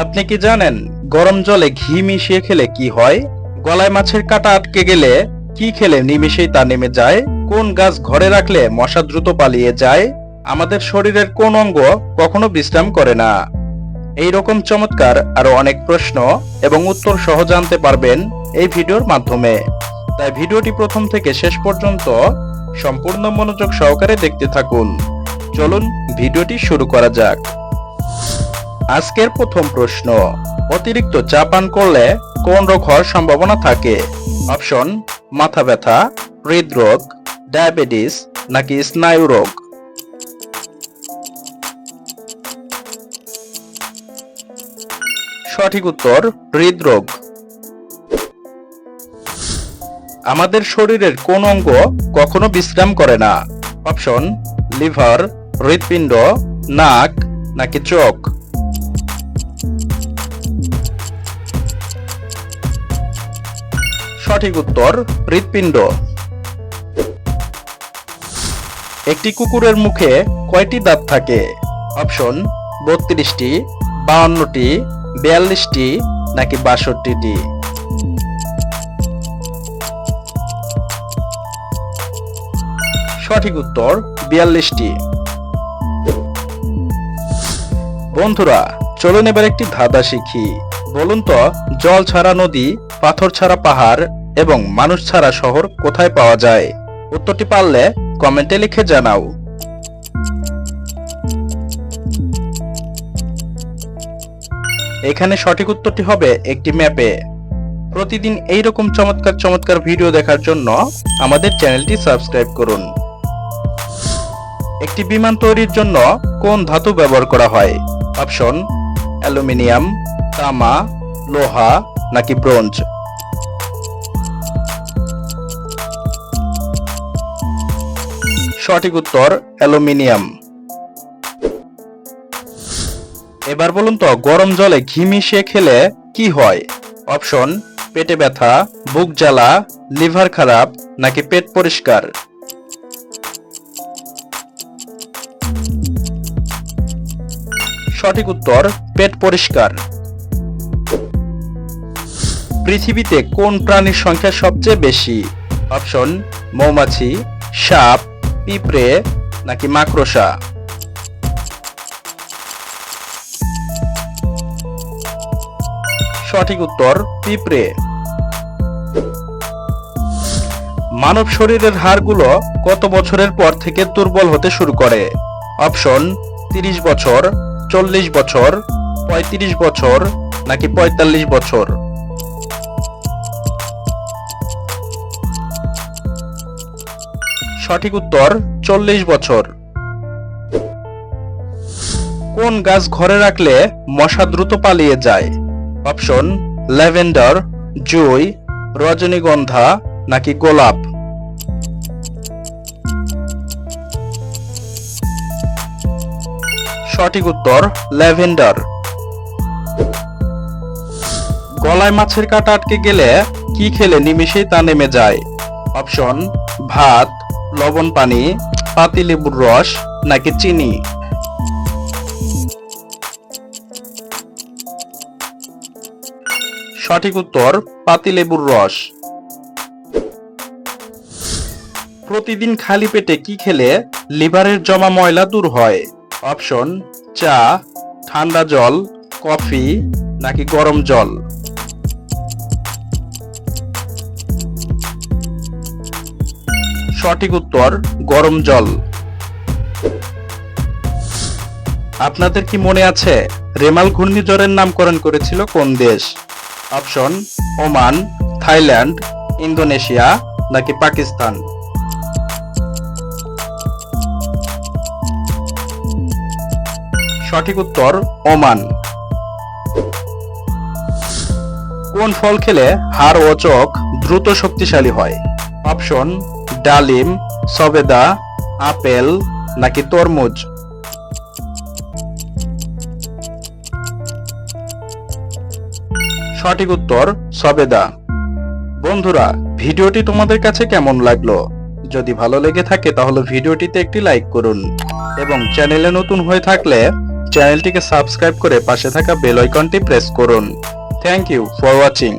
আপনি কি জানেন গরম জলে ঘি মিশিয়ে খেলে কি হয়? গলায় মাছের কাঁটা আটকে গেলে কি খেলে নিমিষেই তা নেমে যায়? কোন গাছ ঘরে রাখলে মশা দ্রুত পালিয়ে যায়? আমাদের শরীরের কোন অঙ্গ কখনো বিশ্রাম করে না? এই রকম চমৎকার আরও অনেক প্রশ্ন এবং উত্তর সহ জানতে পারবেন এই ভিডিওর মাধ্যমে। তাই ভিডিওটি প্রথম থেকে শেষ পর্যন্ত সম্পূর্ণ মনোযোগ সহকারে দেখতে থাকুন। চলুন ভিডিওটি শুরু করা যাক। আজকের প্রথম প্রশ্ন, অতিরিক্ত চা পান করলে কোন রোগ হওয়ার সম্ভাবনা থাকে? অপশন, মাথা ব্যথা, হৃদরোগ, ডায়াবেটিস নাকি স্নায়ু রোগ? সঠিক উত্তর, হৃদরোগ। আমাদের শরীরের কোন অঙ্গ কখনো বিশ্রাম করে না? অপশন, লিভার, হৃৎপিণ্ড, নাক নাকি চোখ? সঠিক উত্তর হৃৎপিণ্ড। একটি কুকুরের মুখে কয়টি দাঁত থাকে? অপশন, বত্রিশটি, বাউন্নটি, বিয়াল্লিশটি নাকি বাষট্টিটি? সঠিক উত্তর, বিয়াল্লিশটি। বন্ধুরা, চলুন এবার একটি ধাঁধা শিখি। বলুন তো, জল ছাড়া নদী, পাথর ছাড়া পাহাড় এবং মানুষ ছাড়া শহর কোথায় পাওয়া যায়? উত্তরটি পারলে কমেন্টে লিখে জানাও। এখানে সঠিক উত্তরটি হবে একটি ম্যাপে। প্রতিদিন এই রকম চমৎকার চমৎকার ভিডিও দেখার জন্য আমাদের চ্যানেলটি সাবস্ক্রাইব করুন। একটি বিমান তৈরির জন্য কোন ধাতু ব্যবহার করা হয়? অপশন, অ্যালুমিনিয়াম, তামা, লোহা নাকি ব্রোঞ্জ? সঠিক উত্তর, অ্যালুমিনিয়াম। এবার বলুন তো, গরম জলে ঘি মিশিয়ে খেলে কি হয়? অপশন, পেটে ব্যথা, বুক জ্বালা, লিভার খারাপ, নাকি পেট পরিষ্কার? সঠিক উত্তর, পেট পরিষ্কার। পৃথিবীতে কোন প্রাণীর সংখ্যা সবচেয়ে বেশি? অপশন, মৌমাছি, সাপ পিঁপড়ে নাকি মাকড়সা? সঠিক উত্তর, পিঁপড়ে। মানব শরীরের হাড়গুলো কত বছরের পর থেকে দুর্বল হতে শুরু করে? অপশন, তিরিশ বছর, চল্লিশ বছর, পঁয়ত্রিশ বছর, নাকি পঁয়তাল্লিশ বছর? সঠিক উত্তর চল্লিশ বছর। কোন গাছ ঘরে রাখলে মশা দ্রুত পালিয়ে যায়? অপশন, ল্যাভেন্ডার, জুই, রজনীগন্ধা নাকি গোলাপ? সঠিক উত্তর, ল্যাভেন্ডার। গলায় মাছের কাটা আটকে গেলে কি খেলে নিমিষেই তা নেমে যায়? অপশন, ভাত। লবণ পানি পাতিলেবুর রস, নাকি চিনি? সঠিক উত্তর পাতিলেবুর রস। প্রতিদিন খালি পেটে কি খেলে লিভারের জমা ময়লা দূর হয়? অপশন, চা, ঠান্ডা জল, কফি, নাকি গরম জল? সঠিক উত্তর, গরম জল। আপনাদের কি মনে আছে রেমাল ঘূর্ণিঝড়ের নামকরণ করেছিল কোন দেশ? অপশন, ওমান, থাইল্যান্ড, ইন্দোনেশিয়া নাকি পাকিস্তান? সঠিক উত্তর, ওমান। কোন ফল খেলে হাড় ও চোখ দ্রুত শক্তিশালী হয়? অপশন ডালিম, সবেদা, আপেল নাকি তরমুজ? সঠিক উত্তর, সবেদা। বন্ধুরা, ভিডিওটি তোমাদের কাছে কেমন লাগল? যদি ভালো লেগে থাকে, তাহলে ভিডিওটিতে একটি লাইক করুন এবং চ্যানেলে নতুন হয়ে থাকলে চ্যানেলটিকে সাবস্ক্রাইব করে পাশে থাকা বেল আইকনটি প্রেস করুন। Thank you for watching.